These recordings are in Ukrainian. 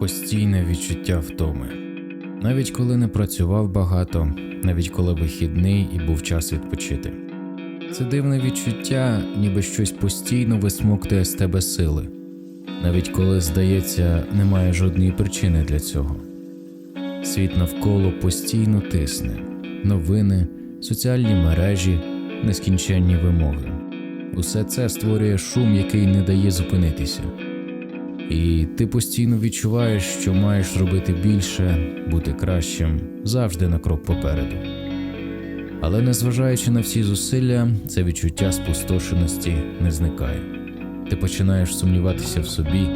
Постійне відчуття втоми. Навіть коли не працював багато, навіть коли вихідний і був час відпочити. Це дивне відчуття, ніби щось постійно висмоктує з тебе сили, навіть коли, здається, немає жодної причини для цього. Світ навколо постійно тисне, новини, соціальні мережі, нескінченні вимоги. Усе це створює шум, який не дає зупинитися. І ти постійно відчуваєш, що маєш робити більше, бути кращим, завжди на крок попереду. Але незважаючи на всі зусилля, це відчуття спустошеності не зникає. Ти починаєш сумніватися в собі,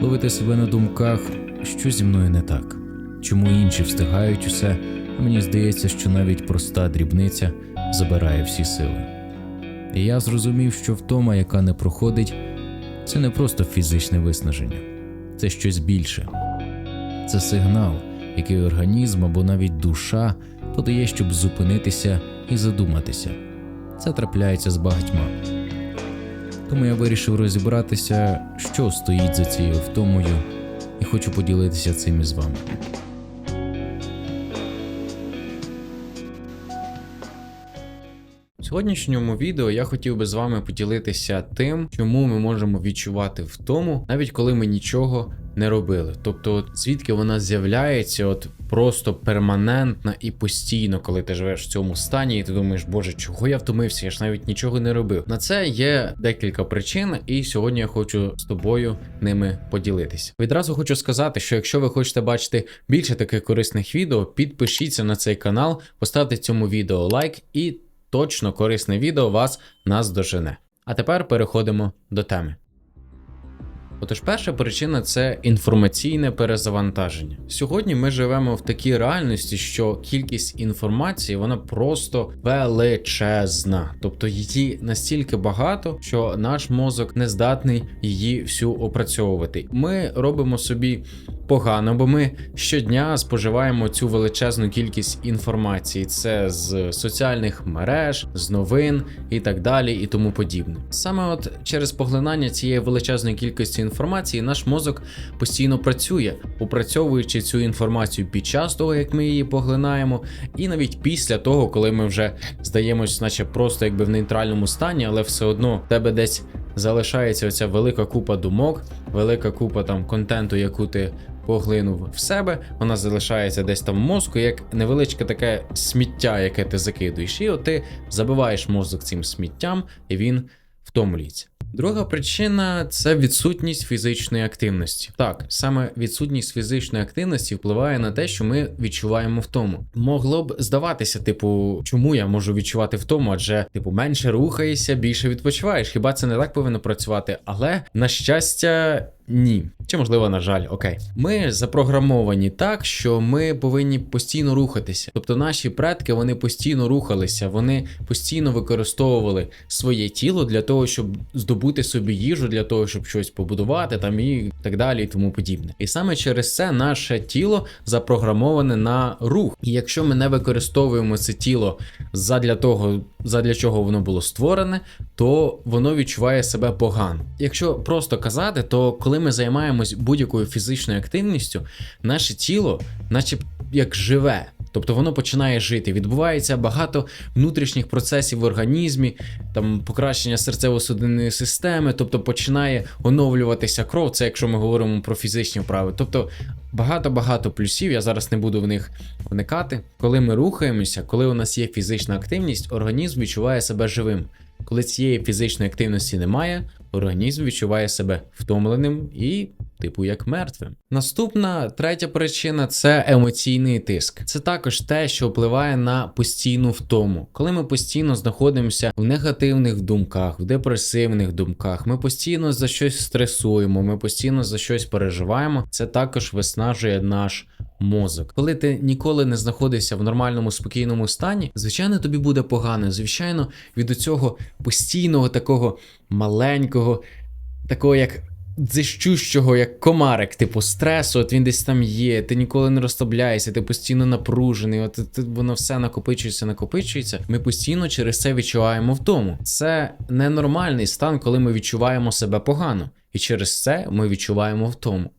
ловити себе на думках, що зі мною не так, чому інші встигають усе, а мені здається, що навіть проста дрібниця забирає всі сили. І я зрозумів, що втома, яка не проходить, це не просто фізичне виснаження, це щось більше. Це сигнал, який організм або навіть душа подає, щоб зупинитися і задуматися. Це трапляється з багатьма. Тому я вирішив розібратися, що стоїть за цією втомою, і хочу поділитися цим із вами. Сьогоднішньому відео я хотів би з вами поділитися тим, чому ми можемо відчувати втому, навіть коли ми нічого не робили. Тобто, звідки вона з'являється, от просто перманентна і постійно, коли ти живеш в цьому стані, і ти думаєш, боже, чого я втомився? Я ж навіть нічого не робив. На це є декілька причин, і сьогодні я хочу з тобою ними поділитися. Відразу хочу сказати, що якщо ви хочете бачити більше таких корисних відео, підпишіться на цей канал, поставте цьому відео лайк і точно корисне відео вас наздожене. А тепер переходимо до теми. Отож, перша причина це інформаційне перезавантаження. Сьогодні ми живемо в такій реальності, що кількість інформації вона просто величезна, тобто її настільки багато, що наш мозок не здатний її всю опрацьовувати. Ми робимо собі погано, бо ми щодня споживаємо цю величезну кількість інформації. Це з соціальних мереж, з новин і так далі, і тому подібне. Саме от через поглинання цієї величезної кількості інформації наш мозок постійно працює, опрацьовуючи цю інформацію під час того, як ми її поглинаємо, і навіть після того, коли ми вже здаємось, наче просто якби в нейтральному стані, але все одно в тебе десь залишається оця велика купа думок, велика купа там контенту, яку ти поглинув в себе, вона залишається десь там в мозку, як невеличке таке сміття, яке ти закидуєш. І от ти забиваєш мозок цим сміттям, і він втомлюється. Друга причина це відсутність фізичної активності. Так, саме відсутність фізичної активності впливає на те, що ми відчуваємо втому. Могло б здаватися, типу, чому я можу відчувати втому? Адже типу менше рухаєшся, більше відпочиваєш. Хіба це не так повинно працювати? Але на щастя. Ні, чи можливо, на жаль, окей. Ми запрограмовані так, що ми повинні постійно рухатися. Тобто наші предки вони постійно рухалися, вони постійно використовували своє тіло для того, щоб здобути собі їжу, для того, щоб щось побудувати там і так далі, і тому подібне. І саме через це наше тіло запрограмоване на рух. І якщо ми не використовуємо це тіло задля того, задля чого воно було створене, то воно відчуває себе погано. Якщо просто казати, то коли ми займаємось будь-якою фізичною активністю, наше тіло, наче як живе. Тобто воно починає жити. Відбувається багато внутрішніх процесів в організмі, там покращення серцево-судинної системи, тобто починає оновлюватися кров. Це якщо ми говоримо про фізичні вправи. Тобто багато-багато плюсів. Я зараз не буду в них вникати. Коли ми рухаємося, коли у нас є фізична активність, організм відчуває себе живим. Коли цієї фізичної активності немає, організм відчуває себе втомленим і, типу, як мертвим. Наступна третя причина це емоційний тиск. Це також те, що впливає на постійну втому. Коли ми постійно знаходимося в негативних думках, в депресивних думках, ми постійно за щось стресуємо, ми постійно за щось переживаємо. Це також виснажує наш мозок. Коли ти ніколи не знаходишся в нормальному спокійному стані, звичайно, тобі буде погано. Звичайно, від цього постійного такого маленького, такого як. Дзищущого, як комарик, типу стресу, от він десь там є, ти ніколи не розслабляєшся, ти постійно напружений, от воно все накопичується, накопичується. Ми постійно через це відчуваємо втому. Це ненормальний стан, коли ми відчуваємо себе погано, і через це ми відчуваємо втому.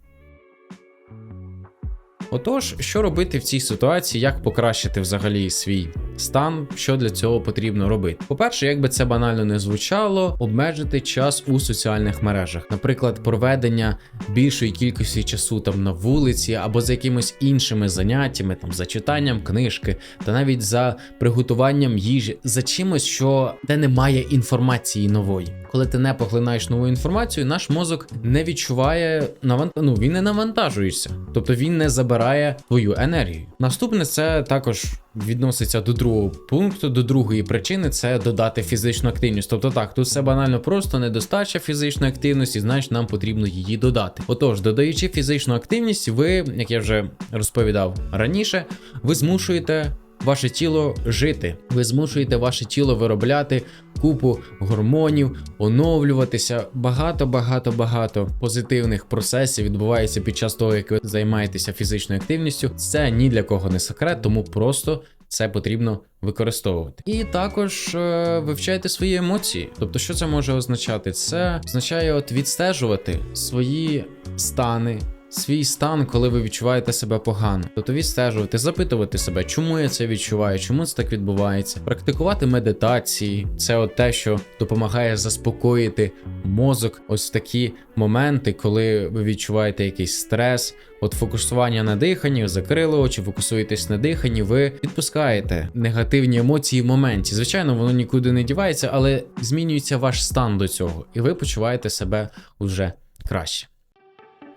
Отож, що робити в цій ситуації, як покращити взагалі свій стан, що для цього потрібно робити? По-перше, як би це банально не звучало, обмежити час у соціальних мережах, наприклад, проведення більшої кількості часу там на вулиці або за якимись іншими заняттями, там за читанням книжки, та навіть за приготуванням їжі, за чимось, що де немає інформації нової. Коли ти не поглинаєш нову інформацію, наш мозок не відчуває навант... ну, він не навантажується, тобто він не забирає твою енергію. Наступне це також відноситься до другого пункту, до другої причини це додати фізичну активність. Тобто так, тут все банально просто недостача фізичної активності, значить нам потрібно її додати. Отож, додаючи фізичну активність, ви, як я вже розповідав раніше, ви змушуєте. Ваше тіло жити, ви змушуєте ваше тіло виробляти купу гормонів, оновлюватися. Багато, багато, багато позитивних процесів відбувається під час того, як ви займаєтеся фізичною активністю. Це ні для кого не секрет, тому просто це потрібно використовувати. І також е, вивчайте свої емоції. Тобто, що це може означати? Це означає от відстежувати свої стани. Свій стан, коли ви відчуваєте себе погано, тобто відстежувати, запитувати себе, чому я це відчуваю, чому це так відбувається, практикувати медитації, це от те, що допомагає заспокоїти мозок. Ось такі моменти, коли ви відчуваєте якийсь стрес, от фокусування на диханні, закрили очі, фокусуєтесь на диханні, ви відпускаєте негативні емоції в моменті. Звичайно, воно нікуди не дівається, але змінюється ваш стан до цього, і ви почуваєте себе вже краще.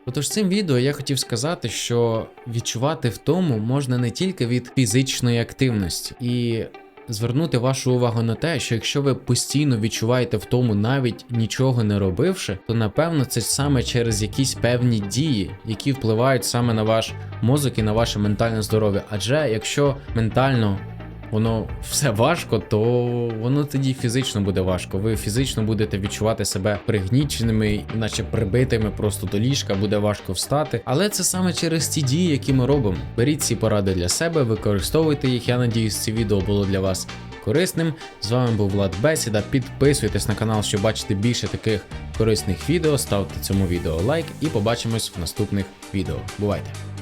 Отож, цим відео я хотів сказати, що відчувати втому можна не тільки від фізичної активності, і звернути вашу увагу на те, що якщо ви постійно відчуваєте втому, навіть нічого не робивши, то напевно це саме через якісь певні дії, які впливають саме на ваш мозок і на ваше ментальне здоров'я. Адже якщо ментально воно все важко, то воно тоді фізично буде важко. Ви фізично будете відчувати себе пригніченими, наче прибитими просто до ліжка, буде важко встати. Але це саме через ті дії, які ми робимо. Беріть ці поради для себе, використовуйте їх. Я надіюсь, це відео було для вас корисним. З вами був Влад Бесіда. Підписуйтесь на канал, щоб бачити більше таких корисних відео. Ставте цьому відео лайк і побачимось в наступних відео. Бувайте!